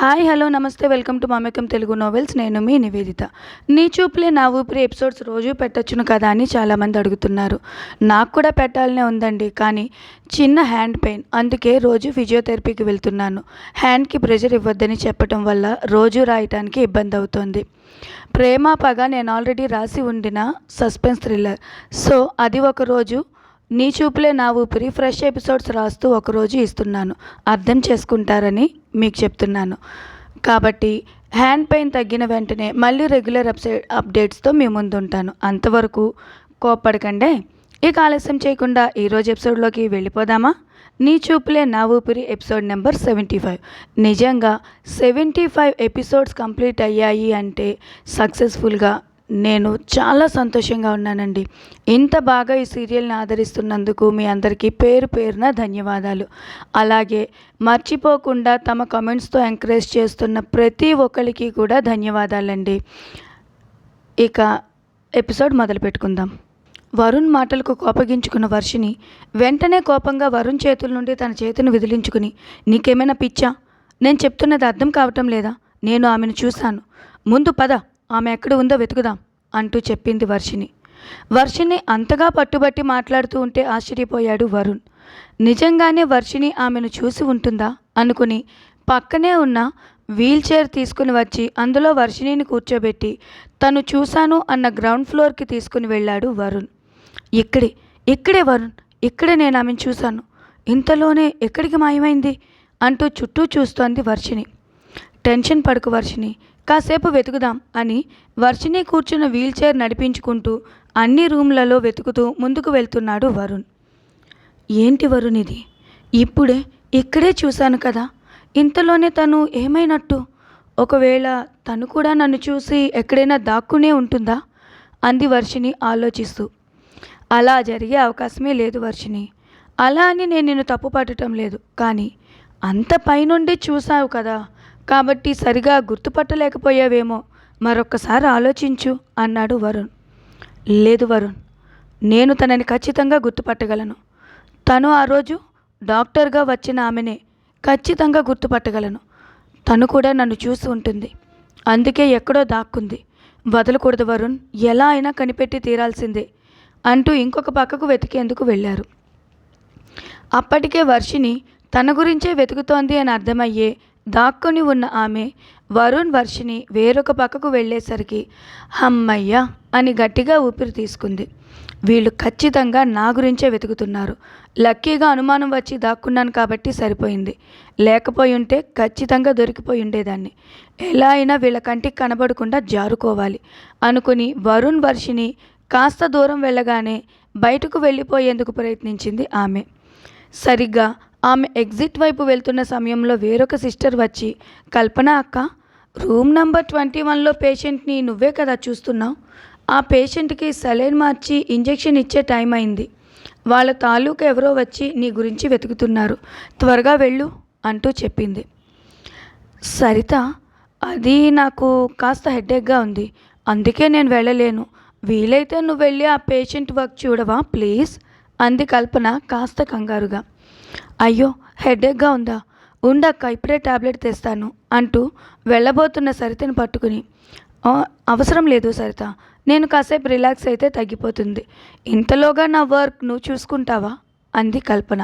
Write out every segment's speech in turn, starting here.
Hi hello నమస్తే welcome to Mamakam Telugu novels నేను మీ నివేదిత. నీ చూపులే నా ఊపిరి ఎపిసోడ్స్ రోజు పెట్టొచ్చును కదా అని చాలామంది అడుగుతున్నారు. నాకు కూడా పెట్టాలనే ఉందండి కానీ చిన్న హ్యాండ్ పెయిన్. అందుకే రోజు ఫిజియోథెరపీకి వెళ్తున్నాను. హ్యాండ్కి ప్రెషర్ ఇవ్వద్దని చెప్పటం వల్ల రోజు రాయటానికి ఇబ్బంది అవుతుంది. ప్రేమ పగ నేను ఆల్రెడీ రాసి ఉండిన సస్పెన్స్ థ్రిల్లర్. సో అది ఒక రోజు నీ చూపులే నా ఊపిరి ఫ్రెష్ ఎపిసోడ్స్ రాస్తూ ఒకరోజు ఇస్తున్నాను. అర్థం చేసుకుంటారని మీకు చెప్తున్నాను. కాబట్టి హ్యాండ్ పెయిన్ తగ్గిన వెంటనే మళ్ళీ రెగ్యులర్ అప్సైడ్ అప్డేట్స్తో మీ ముందు ఉంటాను అంతవరకు కోప్పడకండే. ఇక ఆలస్యం చేయకుండా ఈరోజు ఎపిసోడ్లోకి వెళ్ళిపోదామా? నీ చూపులే నా ఊపిరి ఎపిసోడ్ నెంబర్ సెవెంటీ ఫైవ్ నిజంగా సెవెంటీ ఫైవ్ ఎపిసోడ్స్ కంప్లీట్ అయ్యాయి అంటే సక్సెస్ఫుల్గా నేను చాలా సంతోషంగా ఉన్నానండి. ఇంత బాగా ఈ సీరియల్ని ఆదరిస్తున్నందుకు మీ అందరికీ పేరు పేరున ధన్యవాదాలు. అలాగే మర్చిపోకుండా తమ కమెంట్స్తో ఎంకరేజ్ చేస్తున్న ప్రతి ఒక్కరికి కూడా ధన్యవాదాలండి. ఇక ఎపిసోడ్ మొదలు పెట్టుకుందాం వరుణ్ మాటలకు కోపగించుకున్న వర్షిని వెంటనే కోపంగా వరుణ్ చేతుల నుండి తన చేతిని విదిలించుకుని నీకేమైనా పిచ్చా? నేను చెప్తున్నది అర్థం కావటం లేదా? నేను ఆమెను చూశాను. ముందు పద. ఆమె ఎక్కడ ఉందో వెతుకుదాం అంటూ చెప్పింది వర్షిని వర్షిని అంతగా పట్టుబట్టి మాట్లాడుతూ ఉంటే ఆశ్చర్యపోయాడు వరుణ్. నిజంగానే వర్షిని ఆమెను చూసి ఉంటుందా? అనుకుని పక్కనే ఉన్న వీల్ చైర్ తీసుకుని వచ్చి అందులో వర్షిణిని కూర్చోబెట్టి తను చూశాను అన్న గ్రౌండ్ ఫ్లోర్కి తీసుకుని వెళ్ళాడు వరుణ్. ఇక్కడే ఇక్కడే వరుణ్ ఇక్కడే నేను ఆమెను చూశాను. ఇంతలోనే ఎక్కడికి మాయమైంది? అంటూ చుట్టూ చూస్తోంది వర్షిని టెన్షన్ పడుకు వర్షిని కాసేపు వెతుకుదాం అని వర్షిని కూర్చున్న వీల్చైర్ నడిపించుకుంటూ అన్ని రూమ్లలో వెతుకుతూ ముందుకు వెళ్తున్నాడు వరుణ్. ఏంటి వరుణ్ ఇది? ఇప్పుడే ఇక్కడే చూశాను కదా. ఇంతలోనే తను ఏమైనట్టు? ఒకవేళ తను కూడా నన్ను చూసి ఎక్కడైనా దాక్కునే ఉంటుందా? అంది వర్షిని ఆలోచిస్తూ. అలా జరిగే అవకాశమే లేదు వర్షిని అలా అని నేను నిన్ను తప్పు పట్టడం లేదు. కానీ అంత పైనుండి చూసావు కదా. కాబట్టి సరిగా గుర్తుపట్టలేకపోయావేమో మరొక్కసారి ఆలోచించు అన్నాడు వరుణ్. లేదు వరుణ్ నేను తనని ఖచ్చితంగా గుర్తుపట్టగలను. తను ఆ రోజు డాక్టర్గా వచ్చిన ఆమెనే ఖచ్చితంగా గుర్తుపట్టగలను. తను కూడా నన్ను చూసి ఉంటుంది. అందుకే ఎక్కడో దాక్కుంది. వదలకూడదు వరుణ్ ఎలా అయినా కనిపెట్టి తీరాల్సిందే అంటూ ఇంకొక పక్కకు వెతికేందుకు వెళ్ళారు. అప్పటికే వర్షిని తన గురించే వెతుకుతోంది అని అర్థమయ్యే దాక్కుని ఉన్న ఆమె వరుణ్ వర్షిని వేరొక పక్కకు వెళ్ళేసరికి హమ్మయ్య! అని గట్టిగా ఊపిరి తీసుకుంది. వీళ్ళు ఖచ్చితంగా నా గురించే వెతుకుతున్నారు. లక్కీగా అనుమానం వచ్చి దాక్కున్నాను కాబట్టి సరిపోయింది. లేకపోయి ఉంటే ఖచ్చితంగా దొరికిపోయి ఉండేదాన్ని. ఎలా అయినా వీళ్ళ కంటికి కనబడకుండా జారుకోవాలి అనుకుని వరుణ్ వర్షిని కాస్త దూరం వెళ్ళగానే బయటకు వెళ్ళిపోయేందుకు ప్రయత్నించింది ఆమె. సరిగ్గా ఆమె ఎగ్జిట్ వైపు వెళ్తున్న సమయంలో వేరొక సిస్టర్ వచ్చి కల్పన అక్క రూమ్ నంబర్ ట్వంటీ వన్లో పేషెంట్ని నువ్వే కదా చూస్తున్నావు? ఆ పేషెంట్కి సెలైన్ మార్చి ఇంజెక్షన్ ఇచ్చే టైం అయింది. వాళ్ళ తాలూకు ఎవరో వచ్చి నీ గురించి వెతుకుతున్నారు. త్వరగా వెళ్ళు అంటూ చెప్పింది. సరిత అది నాకు కాస్త హెడేక్గా ఉంది. అందుకే నేను వెళ్ళలేను. వీలైతే నువ్వు వెళ్ళి ఆ పేషెంట్ వర్క్ చూడవా ప్లీజ్? అంది కల్పన కాస్త కంగారుగా. అయ్యో హెడేక్గా ఉందా? ఉండక్క ఇప్పుడే టాబ్లెట్ తెస్తాను అంటూ వెళ్ళబోతున్న సరితను పట్టుకుని. అవసరం లేదు సరిత నేను కాసేపు రిలాక్స్ అయితే తగ్గిపోతుంది. ఇంతలోగా నా వర్క్ నువ్వు చూసుకుంటావా? అంది కల్పన.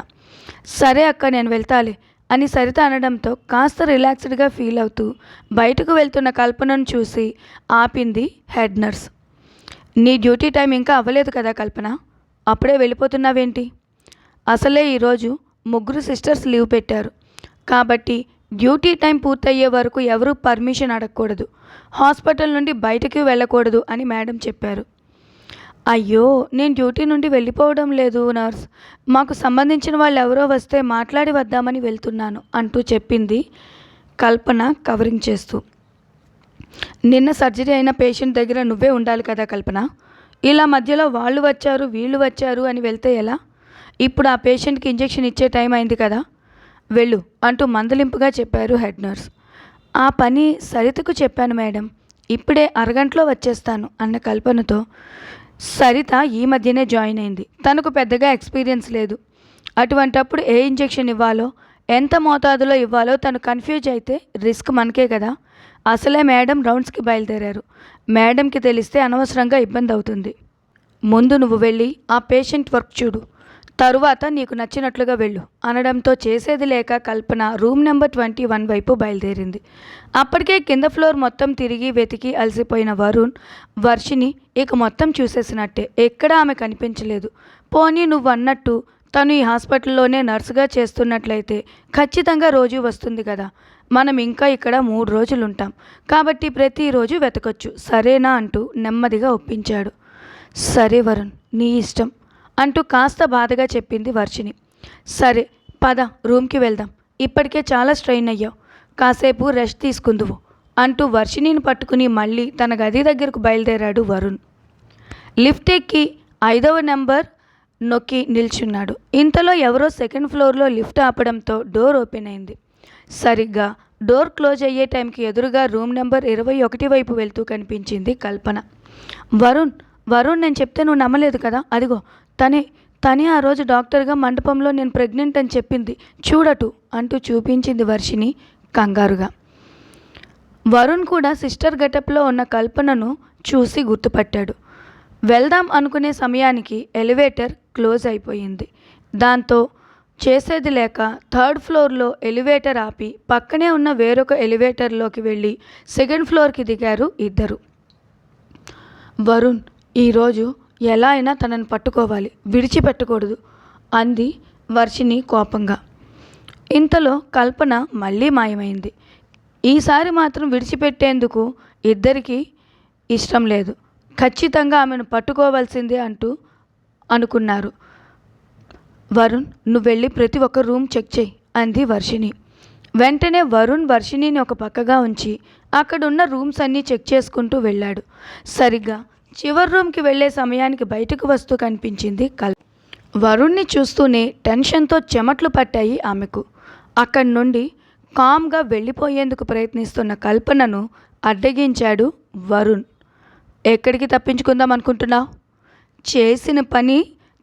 సరే అక్క నేను వెళ్తాలే అని సరిత అనడంతో కాస్త రిలాక్స్డ్గా ఫీల్ అవుతూ బయటకు వెళ్తున్న కల్పనను చూసి ఆపింది హెడ్ నర్స్. నీ డ్యూటీ టైం ఇంకా అవ్వలేదు కదా కల్పన? అప్పుడే వెళ్ళిపోతున్నావేంటి? అసలే ఈరోజు ముగ్గురు సిస్టర్స్ లీవ్ పెట్టారు. కాబట్టి డ్యూటీ టైం పూర్తయ్యే వరకు ఎవరూ పర్మిషన్ అడగకూడదు. హాస్పిటల్ నుండి బయటకు వెళ్ళకూడదు అని మేడం చెప్పారు. అయ్యో నేను డ్యూటీ నుండి వెళ్ళిపోవడం లేదు నర్స్. మాకు సంబంధించిన వాళ్ళు ఎవరో వస్తే మాట్లాడి వద్దామని వెళ్తున్నాను అంటూ చెప్పింది కల్పన కవరింగ్ చేస్తూ. నిన్న సర్జరీ అయిన పేషెంట్ దగ్గర నువ్వే ఉండాలి కదా కల్పన. ఇలా మధ్యలో వాళ్ళు వచ్చారు వీళ్ళు వచ్చారు అని వెళ్తే ఎలా? ఇప్పుడు ఆ పేషెంట్కి ఇంజెక్షన్ ఇచ్చే టైం అయింది కదా? వెళ్ళు అంటూ మందలింపుగా చెప్పారు హెడ్ నర్స్. ఆ పని సరితకు చెప్పాను మేడం. ఇప్పుడే అరగంటలో వచ్చేస్తాను అన్న కల్పనతో సరిత ఈ మధ్యనే జాయిన్ అయింది. తనకు పెద్దగా ఎక్స్పీరియన్స్ లేదు. అటువంటప్పుడు ఏ ఇంజెక్షన్ ఇవ్వాలో ఎంత మోతాదులో ఇవ్వాలో తను కన్ఫ్యూజ్ అయితే రిస్క్ మనకే కదా? అసలే మేడం రౌండ్స్కి బయలుదేరారు. మేడంకి తెలిస్తే అనవసరంగా ఇబ్బంది అవుతుంది ముందు నువ్వు వెళ్ళి ఆ పేషెంట్ వర్క్ చూడు. తరువాత నీకు నచ్చినట్లుగా వెళ్ళు. అనడంతో చేసేది లేక Kalpana room number twenty one వైపు బయలుదేరింది. అప్పటికే కింద ఫ్లోర్ మొత్తం తిరిగి వెతికి అలసిపోయిన వరుణ్ వర్షిని ఇక మొత్తం చూసేసినట్టే. ఎక్కడ ఆమె కనిపించలేదు. పోనీ నువ్వు అన్నట్టు తను ఈ హాస్పిటల్లోనే నర్సుగా చేస్తున్నట్లయితే ఖచ్చితంగా రోజు వస్తుంది కదా. మనం ఇంకా ఇక్కడ మూడు రోజులు ఉంటాం కాబట్టి ప్రతిరోజు వెతకొచ్చు. సరేనా అంటూ నెమ్మదిగా ఒప్పించాడు. సరే వరుణ్ నీ ఇష్టం. అంటూ కాస్త బాధగా చెప్పింది వర్షిని సరే పద రూమ్కి వెళ్దాం. ఇప్పటికే చాలా స్ట్రెయిన్ అయ్యావు. కాసేపు రెస్ట్ తీసుకుందువు అంటూ వర్షిణిని పట్టుకుని మళ్ళీ తన గది దగ్గరకు బయలుదేరాడు వరుణ్. లిఫ్ట్ ఎక్కి ఐదవ నెంబర్ నొక్కి నిల్చున్నాడు. ఇంతలో ఎవరో సెకండ్ ఫ్లోర్లో లిఫ్ట్ ఆపడంతో డోర్ ఓపెన్ అయింది. సరిగ్గా డోర్ క్లోజ్ అయ్యే టైంకి ఎదురుగా రూమ్ నెంబర్ ఇరవై ఒకటి వైపు వెళ్తూ కనిపించింది కల్పన. వరుణ్ వరుణ్ నేను చెప్తే నువ్వు నమ్మలేదు కదా? అదిగో తనే తనే ఆ రోజు డాక్టర్గా మండపంలో నేను ప్రెగ్నెంట్ అని చెప్పింది. చూడటు అంటూ చూపించింది వర్షిని కంగారుగా. వరుణ్ కూడా సిస్టర్ గెటప్లో ఉన్న కల్పనను చూసి గుర్తుపట్టాడు. వెళ్దాం అనుకునే సమయానికి ఎలివేటర్ క్లోజ్ అయిపోయింది. దాంతో చేసేది లేక థర్డ్ ఫ్లోర్లో ఎలివేటర్ ఆపి పక్కనే ఉన్న వేరొక ఎలివేటర్లోకి వెళ్ళి సెకండ్ ఫ్లోర్కి దిగారు ఇద్దరు. వరుణ్ ఈరోజు ఎలా అయినా తనని పట్టుకోవాలి విడిచిపెట్టకూడదు అంది వర్షిని కోపంగా. ఇంతలో కల్పన మళ్ళీ మాయమైంది. ఈసారి మాత్రం విడిచిపెట్టేందుకు ఇద్దరికీ ఇష్టం లేదు. ఖచ్చితంగా ఆమెను పట్టుకోవాల్సిందే అంటూ అనుకున్నారు. వరుణ్ నువ్వు వెళ్ళి ప్రతి ఒక్క రూమ్ చెక్ చేయి అంది వర్షిణి. వెంటనే వరుణ్ వర్షిణిని ఒక పక్కగా ఉంచి అక్కడున్న రూమ్స్ అన్నీ చెక్ చేసుకుంటూ వెళ్ళాడు. సరిగ్గా చివరి రూమ్కి వెళ్ళే సమయానికి బయటకు వస్తూ కనిపించింది కల్. వరుణ్ణి చూస్తూనే టెన్షన్తో చెమట్లు పట్టాయి ఆమెకు. అక్కడి నుండి కామ్గా వెళ్ళిపోయేందుకు ప్రయత్నిస్తున్న కల్పనను అడ్డగించాడు వరుణ్. ఎక్కడికి తప్పించుకుందాం అనుకుంటున్నావు? చేసిన పని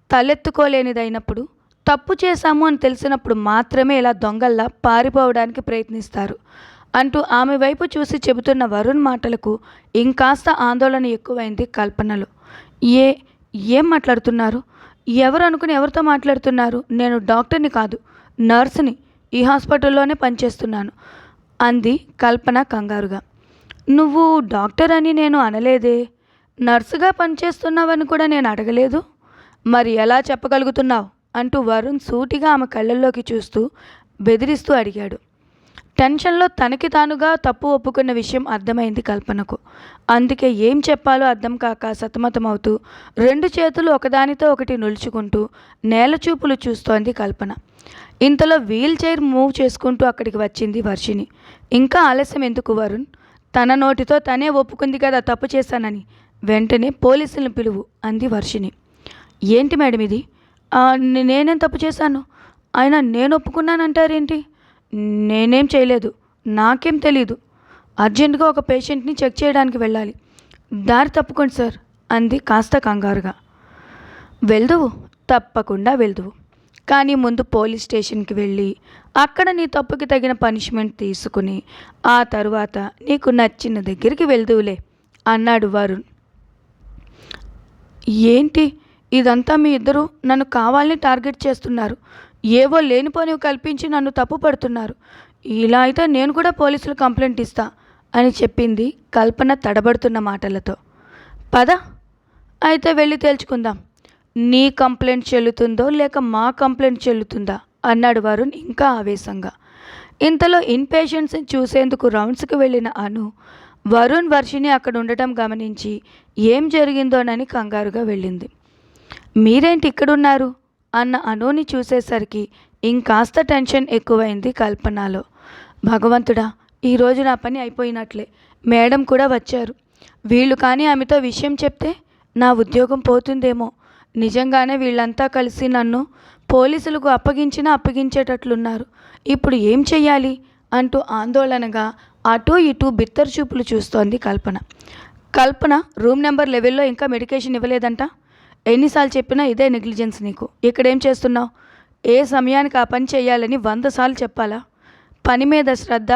తలెత్తుకోలేనిదైనప్పుడు తప్పు చేశాము అని తెలిసినప్పుడు మాత్రమే ఇలా దొంగల్లా పారిపోవడానికి ప్రయత్నిస్తారు. అంటూ ఆమె వైపు చూసి చెబుతున్న వరుణ్ మాటలకు ఇంకాస్త ఆందోళన ఎక్కువైంది కల్పనలో. ఏ ఏం మాట్లాడుతున్నారు? ఎవరు అనుకుని ఎవరితో మాట్లాడుతున్నారు? నేను డాక్టర్ని కాదు నర్సుని ఈ హాస్పిటల్లోనే పనిచేస్తున్నాను అంది కల్పన కంగారుగా. నువ్వు డాక్టర్ అని నేను అనలేదే నర్సుగా పనిచేస్తున్నావని కూడా నేను అడగలేదు? మరి ఎలా చెప్పగలుగుతున్నావు? అంటూ వరుణ్ సూటిగా ఆమె కళ్ళల్లోకి చూస్తూ బెదిరిస్తూ అడిగాడు. టెన్షన్లో తనకి తానుగా తప్పు ఒప్పుకున్న విషయం అర్థమైంది కల్పనకు. అందుకే ఏం చెప్పాలో అర్థం కాక సతమతమవుతూ రెండు చేతులు ఒకదానితో ఒకటి నులుచుకుంటూ నేల చూపులు చూస్తోంది కల్పన. ఇంతలో వీల్ చైర్ మూవ్ చేసుకుంటూ అక్కడికి వచ్చింది వర్షిని ఇంకా ఆలస్యం ఎందుకు వరుణ్? తన నోటితో తనే ఒప్పుకుంది కదా తప్పు చేశానని. వెంటనే పోలీసులను పిలువు అంది వర్షిని ఏంటి మేడం ఇది నేనేం తప్పు చేశాను? ఆయన నేను ఒప్పుకున్నానంటారేంటి? నేనేం చేయలేదు. నాకేం తెలీదు. అర్జెంటుగా ఒక పేషెంట్ని చెక్ చేయడానికి వెళ్ళాలి. దారి తప్పుకోండి సార్ అంది కాస్త కంగారుగా. వెళ్దువు తప్పకుండా వెళ్దువు. కానీ ముందు పోలీస్ స్టేషన్కి వెళ్ళి అక్కడ నీ తప్పుకి తగిన పనిష్మెంట్ తీసుకుని ఆ తరువాత నీకు నచ్చిన దగ్గరికి వెళ్దువులే అన్నాడు వరుణ్. ఏంటి? ఇదంతా మీ ఇద్దరు నన్ను కావాలని టార్గెట్ చేస్తున్నారు. ఏవో లేనిపోనివి కల్పించి నన్ను తప్పు పడుతున్నారు. ఇలా అయితే నేను కూడా పోలీసులు కంప్లైంట్ ఇస్తా అని చెప్పింది కల్పన తడబడుతున్న మాటలతో. పద అయితే వెళ్ళి తేల్చుకుందాం. నీ కంప్లైంట్ చెల్లుతుందో లేక మా కంప్లైంట్ చెల్లుతుందా? అన్నాడు వరుణ్ ఇంకా ఆవేశంగా. ఇంతలో ఇన్పేషెంట్స్ని చూసేందుకు రౌండ్స్కి వెళ్ళిన అను వరుణ్ వర్షిని అక్కడ ఉండటం గమనించి ఏం జరిగిందోనని కంగారుగా వెళ్ళింది. మీరేంటి ఇక్కడున్నారు? అన్న అనుని చూసేసరికి ఇంకాస్త టెన్షన్ ఎక్కువైంది కల్పనలో. భగవంతుడా ఈరోజు నా పని అయిపోయినట్లే. మేడం కూడా వచ్చారు. వీళ్ళు కానీ ఆమెతో విషయం చెప్తే నా ఉద్యోగం పోతుందేమో. నిజంగానే వీళ్ళంతా కలిసి నన్ను పోలీసులకు అప్పగించినా అప్పగించేటట్లున్నారు. ఇప్పుడు ఏం చెయ్యాలి? అంటూ ఆందోళనగా అటూ ఇటూ బిత్తర చూపులు చూస్తోంది కల్పన. కల్పన రూమ్ నెంబర్ లెవెల్లో ఇంకా మెడికేషన్ ఇవ్వలేదంట? ఎన్నిసార్లు చెప్పినా ఇదే నెగ్లిజెన్స్ నీకు? ఇక్కడేం చేస్తున్నావు? ఏ సమయానికి ఆ పని చేయాలని వంద సార్లు చెప్పాలా? పని మీద శ్రద్ధ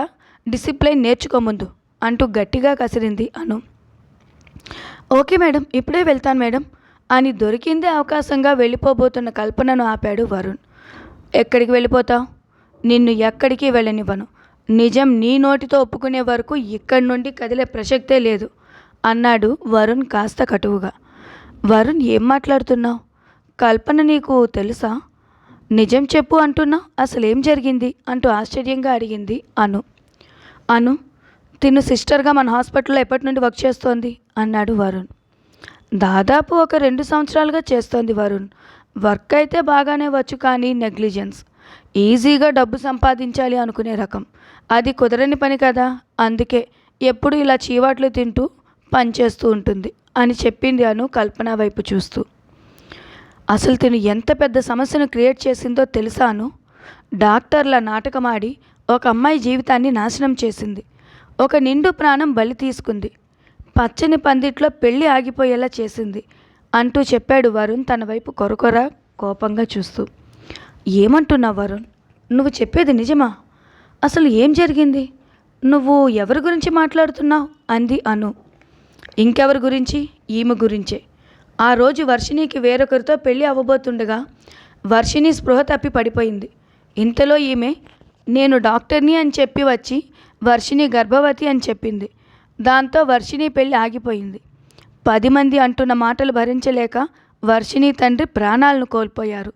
డిసిప్లైన్ నేర్చుకో ముందు అంటూ గట్టిగా కసిరింది అను. ఓకే మేడం ఇప్పుడే వెళ్తాను మేడం. అని దొరికిందే అవకాశంగా వెళ్ళిపోబోతున్న కల్పనను ఆపాడు వరుణ్. ఎక్కడికి వెళ్ళిపోతావు? నిన్ను ఎక్కడికి వెళ్ళనివ్వను. నిజం నీ నోటితో ఒప్పుకునే వరకు ఇక్కడి నుండి కదిలే ప్రసక్తే లేదు అన్నాడు వరుణ్ కాస్త కటువుగా. వరుణ్ ఏం మాట్లాడుతున్నావు? కల్పన నీకు తెలుసా? నిజం చెప్పు అంటున్నా అసలు ఏం జరిగింది? అంటూ ఆశ్చర్యంగా అడిగింది అను. అను తిను సిస్టర్గా మన హాస్పిటల్లో ఎప్పటి నుండి వర్క్ చేస్తోంది? అన్నాడు వరుణ్. దాదాపు ఒక రెండు సంవత్సరాలుగా చేస్తోంది వరుణ్. వర్క్ అయితే బాగానే వచ్చు కానీ నెగ్లిజెన్స్. ఈజీగా డబ్బు సంపాదించాలి అనుకునే రకం. అది కుదరని పని కదా? అందుకే ఎప్పుడు ఇలా చీవాట్లు తింటూ పనిచేస్తూ ఉంటుంది. అని చెప్పింది అను కల్పన వైపు చూస్తూ. అసలు తిను ఎంత పెద్ద సమస్యను క్రియేట్ చేసిందో తెలుసాను డాక్టర్ల నాటకమాడి ఒక అమ్మాయి జీవితాన్ని నాశనం చేసింది. ఒక నిండు ప్రాణం బలి తీసుకుంది. పచ్చని పందిట్లో పెళ్ళి ఆగిపోయేలా చేసింది అంటూ చెప్పాడు వరుణ్ తన వైపు కొరకొర కోపంగా చూస్తూ. ఏమంటున్నావు వరుణ్? నువ్వు చెప్పేది నిజమా? అసలు ఏం జరిగింది? నువ్వు ఎవరి గురించి మాట్లాడుతున్నావు? అంది అను. ఇంకెవరి గురించి? ఈమె గురించే. ఆ రోజు వర్షిణికి వేరొకరితో పెళ్ళి అవ్వబోతుండగా వర్షిణి స్పృహ తప్పి పడిపోయింది. ఇంతలో ఈమె నేను డాక్టర్ని అని చెప్పి వచ్చి వర్షిణి గర్భవతి అని చెప్పింది. దాంతో వర్షిణి పెళ్ళి ఆగిపోయింది. పది మంది అంటున్న మాటలు భరించలేక వర్షిణి తండ్రి ప్రాణాలను కోల్పోయారు.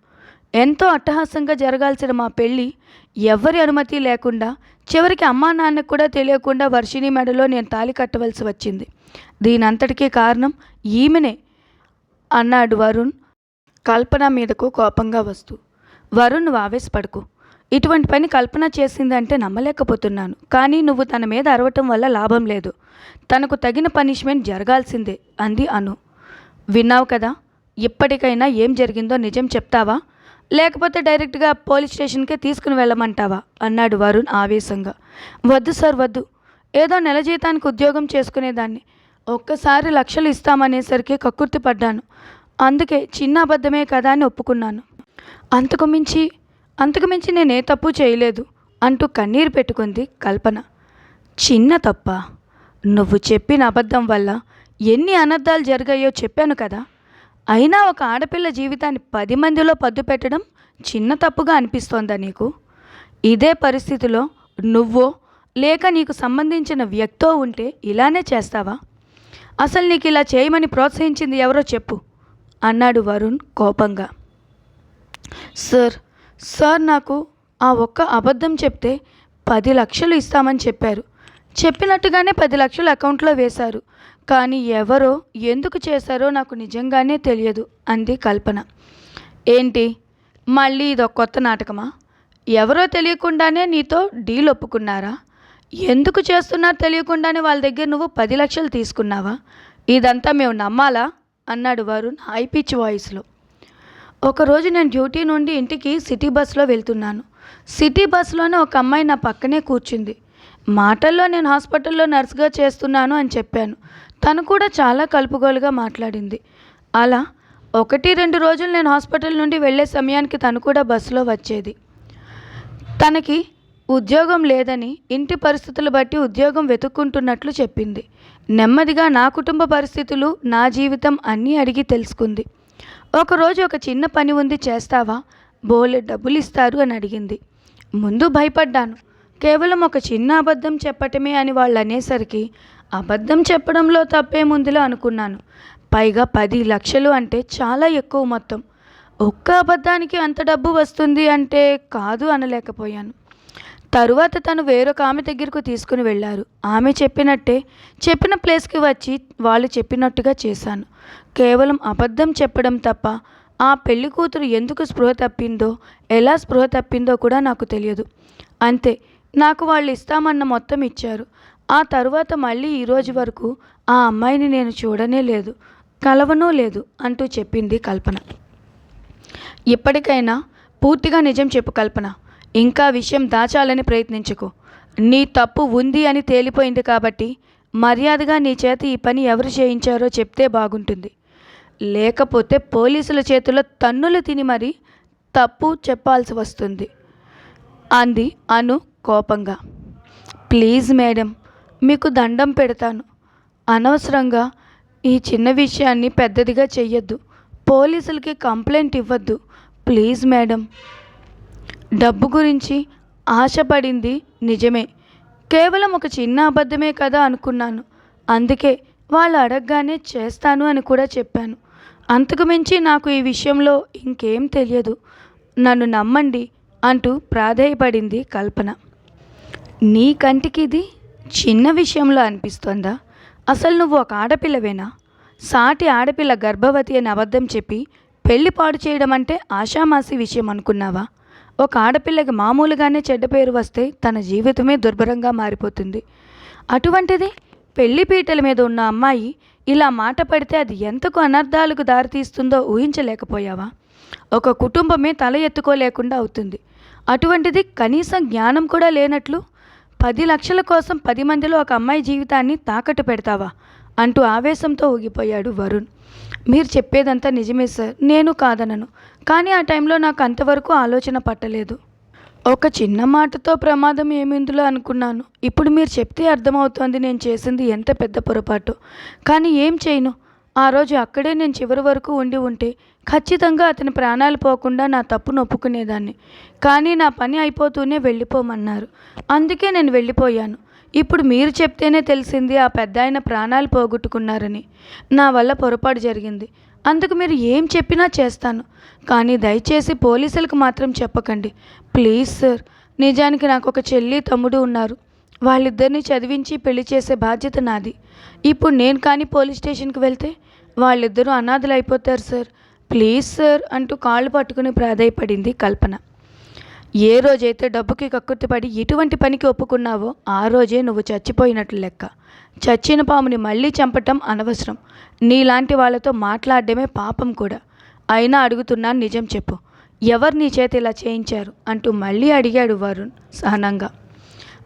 ఎంతో అట్టహాసంగా జరగాల్సిన మా పెళ్ళి ఎవ్వరి అనుమతి లేకుండా చివరికి అమ్మా నాన్నకు కూడా తెలియకుండా వర్షిణి మెడలో నేను తాళి కట్టవలసి వచ్చింది. దీనంతటికీ కారణం ఈమెనే అన్నాడు వరుణ్ కల్పన మీదకు కోపంగా వస్తూ. వరుణ్ నువ్వు ఆవేశపడకు. ఇటువంటి పని కల్పన చేసిందంటే నమ్మలేకపోతున్నాను. కానీ నువ్వు తన మీద అరవటం వల్ల లాభం లేదు. తనకు తగిన పనిష్మెంట్ జరగాల్సిందే అంది అను. విన్నావు కదా ఇప్పటికైనా ఏం జరిగిందో నిజం చెప్తావా? లేకపోతే డైరెక్ట్గా పోలీస్ స్టేషన్కే తీసుకుని వెళ్ళమంటావా? అన్నాడు వరుణ్ ఆవేశంగా. వద్దు సార్ వద్దు. ఏదో నెల జీతానికి ఉద్యోగం చేసుకునేదాన్ని. ఒక్కసారి లక్షలు ఇస్తామనేసరికి కక్కుర్తి పడ్డాను. అందుకే చిన్న అబద్ధమే కదా అని ఒప్పుకున్నాను. అంతకు మించి అంతకు మించి నేనే తప్పు చేయలేదు అంటూ కన్నీరు పెట్టుకుంది కల్పన. చిన్న తప్ప? నువ్వు చెప్పిన అబద్ధం వల్ల ఎన్ని అనర్థాలు జరిగాయో చెప్పాను కదా. అయినా ఒక ఆడపిల్ల జీవితాన్ని పది మందిలో పద్దు పెట్టడం చిన్న తప్పుగా అనిపిస్తోందా నీకు? ఇదే పరిస్థితిలో నువ్వో లేక నీకు సంబంధించిన వ్యక్తో ఉంటే ఇలానే చేస్తావా? అసలు నీకు ఇలా చేయమని ప్రోత్సహించింది ఎవరో చెప్పు అన్నాడు వరుణ్ కోపంగా. సార్ సార్ నాకు ఆ ఒక్క అబద్ధం చెప్తే పది లక్షలు ఇస్తామని చెప్పారు. చెప్పినట్టుగానే పది లక్షలు అకౌంట్లో వేశారు. కానీ ఎవరో ఎందుకు చేశారో నాకు నిజంగానే తెలియదు అంది కల్పన. ఏంటి? మళ్ళీ ఇది ఒక కొత్త నాటకమా? ఎవరో తెలియకుండానే నీతో డీల్ ఒప్పుకున్నారా? ఎందుకు చేస్తున్నారో తెలియకుండానే వాళ్ళ దగ్గర నువ్వు పది లక్షలు తీసుకున్నావా? ఇదంతా మేము నమ్మాలా? అన్నాడు వరుణ్ హై పిచ్ వాయిస్లో ఒకరోజు నేను డ్యూటీ నుండి ఇంటికి సిటీ బస్సులో వెళ్తున్నాను. సిటీ బస్సులోనే ఒక అమ్మాయి నా పక్కనే కూర్చుంది. మాటల్లో నేను హాస్పిటల్లో నర్స్గా చేస్తున్నాను అని చెప్పాను. తను కూడా చాలా కలుపుగోలుగా మాట్లాడింది. అలా ఒకటి రెండు రోజులు నేను హాస్పిటల్ నుండి వెళ్ళే సమయానికి తను కూడా బస్సులో వచ్చేది. తనకి ఉద్యోగం లేదని ఇంటి పరిస్థితులు బట్టి ఉద్యోగం వెతుక్కుంటున్నట్లు చెప్పింది. నెమ్మదిగా నా కుటుంబ పరిస్థితులు నా జీవితం అన్నీ అడిగి తెలుసుకుంది. ఒకరోజు ఒక చిన్న పని ఉంది చేస్తావా? బోలే డబ్బులు ఇస్తారు అని అడిగింది. ముందు భయపడ్డాను. కేవలం ఒక చిన్న అబద్ధం చెప్పటమే అని వాళ్ళు అనేసరికి అబద్ధం చెప్పడంలో తప్పేముందిలో అనుకున్నాను. పైగా పది లక్షలు అంటే చాలా ఎక్కువ మొత్తం. ఒక్క అబద్ధానికి అంత డబ్బు వస్తుంది అంటే కాదు అనలేకపోయాను. తరువాత తను వేరొక ఆమె దగ్గరకు తీసుకుని వెళ్ళారు. ఆమె చెప్పినట్టే చెప్పిన ప్లేస్కి వచ్చి వాళ్ళు చెప్పినట్టుగా చేశాను. కేవలం అబద్ధం చెప్పడం తప్ప ఆ పెళ్ళి కూతురు ఎందుకు స్పృహ తప్పిందో ఎలా స్పృహ తప్పిందో కూడా నాకు తెలియదు. అంతే నాకు వాళ్ళు ఇస్తామన్న మొత్తం ఇచ్చారు. ఆ తరువాత మళ్ళీ ఈరోజు వరకు ఆ అమ్మాయిని నేను చూడనే లేదు కలవనూ లేదు అంటూ చెప్పింది కల్పన. ఇప్పటికైనా పూర్తిగా నిజం చెప్పు కల్పన ఇంకా విషయం దాచాలని ప్రయత్నించుకో. నీ తప్పు ఉంది అని తేలిపోయింది కాబట్టి మర్యాదగా నీ చేత ఈ పని ఎవరు చేయించారో చెప్తే బాగుంటుంది. లేకపోతే పోలీసుల చేతిలో తన్నులు తిని మరి తప్పు చెప్పాల్సి వస్తుంది. అంది అను కోపంగా. ప్లీజ్ మేడం మీకు దండం పెడతాను. అనవసరంగా ఈ చిన్న విషయాన్ని పెద్దదిగా చెయ్యొద్దు. పోలీసులకి కంప్లైంట్ ఇవ్వద్దు. Please madam. డబ్బు గురించి ఆశపడింది నిజమే. కేవలం ఒక చిన్న అబద్ధమే కదా అనుకున్నాను. అందుకే వాళ్ళు అడగగానే చేస్తాను అని కూడా చెప్పాను. అంతకు మించి నాకు ఈ విషయంలో ఇంకేం తెలియదు. నన్ను నమ్మండి అంటూ ప్రాధేయపడింది కల్పన. నీ కంటికి ఇది చిన్న విషయంలో అనిపిస్తోందా? అసలు నువ్వు ఒక ఆడపిల్లవేనా? సాటి ఆడపిల్ల గర్భవతి అని అబద్ధం చెప్పి పెళ్ళి పాడు చేయడం అంటే ఆషామాసి విషయం అనుకున్నావా? ఒక ఆడపిల్లకి మామూలుగానే చెడ్డ పేరు వస్తే తన జీవితమే దుర్భరంగా మారిపోతుంది. అటువంటిది పెళ్ళి పీటల మీద ఉన్న అమ్మాయి ఇలా మాట పడితే అది ఎంతకు అనర్థాలకు దారితీస్తుందో ఊహించలేకపోయావా? ఒక కుటుంబమే తల ఎత్తుకోలేకుండా అవుతుంది. అటువంటిది కనీసం జ్ఞానం కూడా లేనట్లు పది లక్షల కోసం పది మందిలో ఒక అమ్మాయి జీవితాన్ని తాకట్టు పెడతావా? అంటూ ఆవేశంతో ఊగిపోయాడు వరుణ్. మీరు చెప్పేదంతా నిజమే సార్ నేను కాదనను. కానీ ఆ టైంలో నాకు అంతవరకు ఆలోచన పట్టలేదు. ఒక చిన్న మాటతో ప్రమాదం ఏమిందులో అనుకున్నాను. ఇప్పుడు మీరు చెప్తే అర్థమవుతోంది నేను చేసింది ఎంత పెద్ద పొరపాటు. కానీ ఏం చేయను? ఆ రోజు అక్కడే నేను చివరి వరకు ఉండి ఉంటే ఖచ్చితంగా అతని ప్రాణాలు పోకుండా నా తప్పును ఒప్పుకునేదాన్ని. కానీ నా పని అయిపోతూనే వెళ్ళిపోమన్నారు. అందుకే నేను వెళ్ళిపోయాను. ఇప్పుడు మీరు చెప్తేనే తెలిసింది ఆ పెద్ద ఆయన ప్రాణాలు పోగొట్టుకున్నారని. నా వల్ల పొరపాటు జరిగింది. అందుకు మీరు ఏం చెప్పినా చేస్తాను. కానీ దయచేసి పోలీసులకు మాత్రం చెప్పకండి. Please sir. నిజానికి నాకు ఒక చెల్లి తమ్ముడు ఉన్నారు. వాళ్ళిద్దరిని చదివించి పెళ్ళి చేసే బాధ్యత నాది. ఇప్పుడు నేను కానీ పోలీస్ స్టేషన్కి వెళ్తే వాళ్ళిద్దరూ అనాథలు అయిపోతారు సార్. ప్లీజ్ సార్ అంటూ కాళ్ళు పట్టుకుని ప్రాధాయపడింది కల్పన. ఏ రోజైతే డబ్బుకి కక్కుర్తిపడి ఇటువంటి పనికి ఒప్పుకున్నావో ఆ రోజే నువ్వు చచ్చిపోయినట్లు లెక్క. చచ్చిన పాముని మళ్ళీ చంపటం అనవసరం. నీలాంటి వాళ్ళతో మాట్లాడడమే పాపం కూడా. అయినా అడుగుతున్నాను నిజం చెప్పు. ఎవరు నీ చేతి ఇలా చేయించారు? అంటూ మళ్ళీ అడిగాడు వరుణ్ సహనంగా.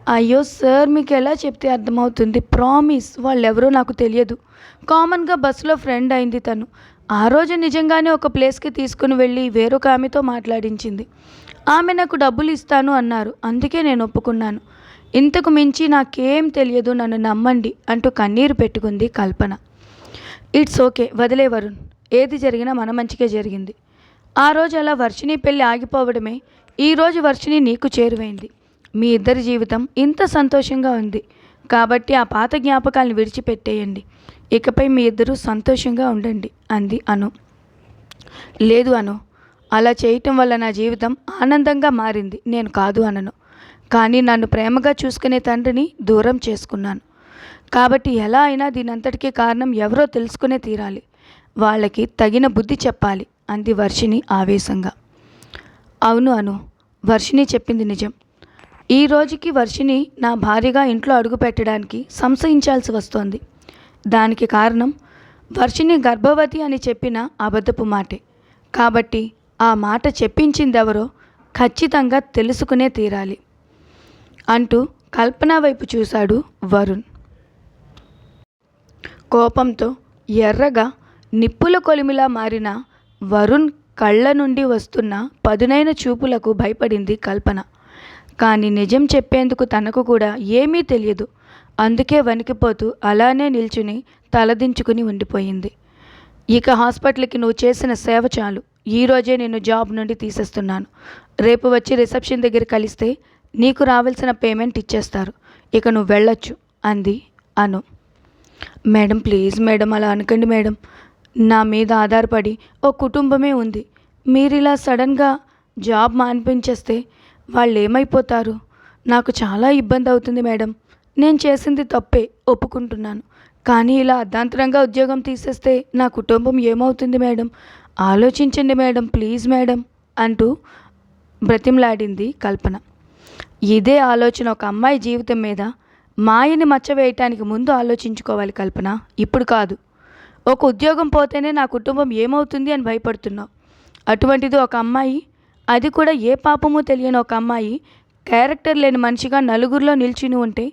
అయ్యో సార్ మీకు ఎలా చెప్తే అర్థమవుతుంది? ప్రామిస్ వాళ్ళెవరో నాకు తెలియదు. కామన్గా బస్సులో ఫ్రెండ్ అయింది తను. ఆ రోజు నిజంగానే ఒక ప్లేస్కి తీసుకుని వెళ్ళి వేరొక ఆమెతో మాట్లాడించింది. ఆమె నాకు డబ్బులు ఇస్తాను అన్నారు. అందుకే నేను ఒప్పుకున్నాను. ఇంతకు మించి నాకేం తెలియదు నన్ను నమ్మండి అంటూ కన్నీరు పెట్టుకుంది కల్పన. ఇట్స్ ఓకే వదిలే వరుణ్. ఏది జరిగినా మన మంచిగా జరిగింది. ఆ రోజు అలా వర్షిణి పెళ్ళి ఆగిపోవడమే. ఈరోజు వర్షిణి నీకు చేరువైంది. మీ ఇద్దరి జీవితం ఇంత సంతోషంగా ఉంది. కాబట్టి ఆ పాత జ్ఞాపకాలను విడిచిపెట్టేయండి. ఇకపై మీ ఇద్దరూ సంతోషంగా ఉండండి అంది అను. లేదు అను అలా చేయటం వల్ల నా జీవితం ఆనందంగా మారింది నేను కాదు అనను. కానీ నన్ను ప్రేమగా చూసుకునే తండ్రిని దూరం చేసుకున్నాను. కాబట్టి ఎలా అయినా దీనంతటికీ కారణం ఎవరో తెలుసుకునే తీరాలి. వాళ్ళకి తగిన బుద్ధి చెప్పాలి అంది వర్షిణి ఆవేశంగా. అవును అను వర్షిణి చెప్పింది నిజం. ఈ రోజుకి వర్షిని నా భార్యగా ఇంట్లో అడుగు పెట్టడానికి సంశయించాల్సి వస్తోంది. దానికి కారణం వర్షిని గర్భవతి అని చెప్పిన అబద్ధపు మాటే. కాబట్టి ఆ మాట చెప్పించిందెవరో ఖచ్చితంగా తెలుసుకునే తీరాలి. అంటూ కల్పన వైపు చూశాడు వరుణ్. కోపంతో ఎర్రగా నిప్పుల కొలిమిలా మారిన వరుణ్ కళ్ళ నుండి వస్తున్న పదునైన చూపులకు భయపడింది కల్పన. కానీ నిజం చెప్పేందుకు తనకు కూడా ఏమీ తెలియదు. అందుకే వణికిపోతూ అలానే నిల్చుని తలదించుకుని ఉండిపోయింది. ఇక హాస్పిటల్కి నువ్వు చేసిన సేవ చాలు. ఈరోజే నేను జాబ్ నుండి తీసేస్తున్నాను. రేపు వచ్చి రిసెప్షన్ దగ్గర కలిస్తే నీకు రావాల్సిన పేమెంట్ ఇచ్చేస్తారు. ఇక నువ్వు వెళ్ళొచ్చు అంది అను. మేడం ప్లీజ్ మేడం అలా అనకండి మేడం. నా మీద ఆధారపడి ఓ కుటుంబమే ఉంది. మీరు ఇలా సడన్గా జాబ్ మానిపించేస్తే వాళ్ళు ఏమైపోతారు నాకు చాలా ఇబ్బంది అవుతుంది మేడం. నేను చేసింది తప్పే ఒప్పుకుంటున్నాను. కానీ ఇలా అర్ధాంతరంగా ఉద్యోగం తీసేస్తే నా కుటుంబం ఏమవుతుంది మేడం? ఆలోచించండి మేడం ప్లీజ్ మేడం అంటూ బ్రతిమలాడింది కల్పన. ఇదే ఆలోచన ఒక అమ్మాయి జీవితం మీద మాయని మచ్చ వేయటానికి ముందు ఆలోచించుకోవాలి కల్పన. ఇప్పుడు కాదు. ఒక ఉద్యోగం పోతేనే నా కుటుంబం ఏమవుతుంది అని భయపడుతున్నావు. అటువంటిది ఒక అమ్మాయి అది కూడా ఏ పాపమో తెలియని ఒక అమ్మాయి క్యారెక్టర్ లేని మనిషిగా నలుగురిలో నిల్చుని ఉంటే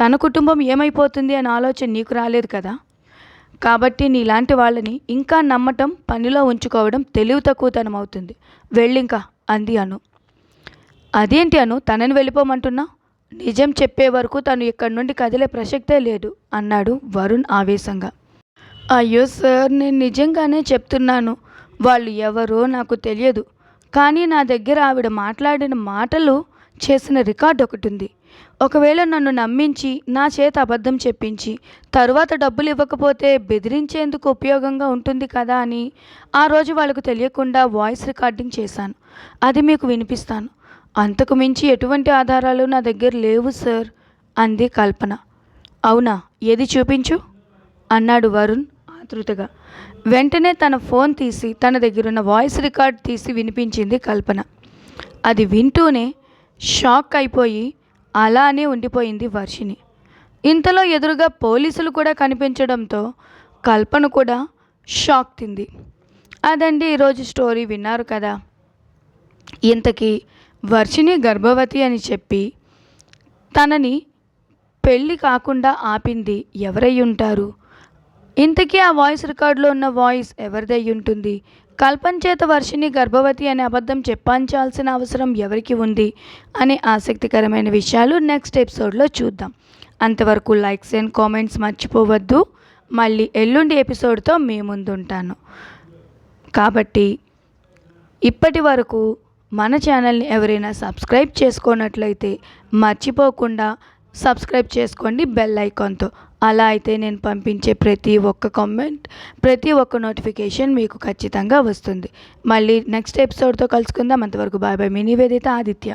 తన కుటుంబం ఏమైపోతుంది అనే ఆలోచన నీకు రాలేదు కదా? కాబట్టి నీలాంటి వాళ్ళని ఇంకా నమ్మటం పనిలో ఉంచుకోవడం తెలివి తక్కువతనం అవుతుంది. వెళ్ళింకా అంది అను. అదేంటి అను తనని వెళ్ళిపోమంటున్నా? నిజం చెప్పే వరకు తను ఇక్కడి నుండి కదిలే ప్రసక్తే లేదు అన్నాడు వరుణ్ ఆవేశంగా. అయ్యో సార్ నేను నిజంగానే చెప్తున్నాను. వాళ్ళు ఎవరో నాకు తెలియదు. కానీ నా దగ్గర ఆవిడ మాట్లాడిన మాటలు చేసిన రికార్డ్ ఒకటి ఉంది ఒకవేళ నన్ను నమ్మించి నా చేత అబద్ధం చెప్పించి తరువాత డబ్బులు ఇవ్వకపోతే బెదిరించేందుకు ఉపయోగంగా ఉంటుంది కదా అని ఆ రోజు వాళ్ళకు తెలియకుండా వాయిస్ రికార్డింగ్ చేశాను. అది మీకు వినిపిస్తాను. అంతకు మించి ఎటువంటి ఆధారాలు నా దగ్గర లేవు సార్ అంది కల్పన. అవునా? ఏది చూపించు? అన్నాడు వరుణ్ ఆతృతగా వెంటనే తన ఫోన్ తీసి తన దగ్గరున్న వాయిస్ రికార్డ్ తీసి వినిపించింది కల్పన. అది వింటూనే షాక్ అయిపోయి అలానే ఉండిపోయింది వర్షిని ఇంతలో ఎదురుగా పోలీసులు కూడా కనిపించడంతో కల్పన కూడా షాక్ తింది. అదండి ఈరోజు స్టోరీ విన్నారు కదా. ఇంతకీ వర్షిని గర్భవతి అని చెప్పి తనని పెళ్ళి కాకుండా ఆపింది ఎవరై ఉంటారు? ఇంతకీ ఆ వాయిస్ రికార్డులో ఉన్న వాయిస్ ఎవరిదై ఉంటుంది? కల్పన చేత వర్షిని గర్భవతి అనే అబద్ధం చెప్పించాల్సిన అవసరం ఎవరికి ఉంది అనే ఆసక్తికరమైన విషయాలు నెక్స్ట్ ఎపిసోడ్లో చూద్దాం. అంతవరకు లైక్స్ అండ్ కామెంట్స్ మర్చిపోవద్దు. మళ్ళీ ఎల్లుండి ఎపిసోడ్తో మీ ముందుంటాను. కాబట్టి ఇప్పటి వరకు మన ఛానల్ని ఎవరైనా సబ్స్క్రైబ్ చేసుకోనట్లయితే మర్చిపోకుండా సబ్స్క్రైబ్ చేసుకోండి బెల్ ఐకాన్తో. అలా అయితే నేను పంపించే ప్రతి ఒక్క కామెంట్ ప్రతి ఒక్క నోటిఫికేషన్ మీకు ఖచ్చితంగా వస్తుంది. మళ్ళీ నెక్స్ట్ ఎపిసోడ్తో కలుసుకుందాం. అంతవరకు బాయ్ బాయ్ మీ నివేదిత ఆదిత్య.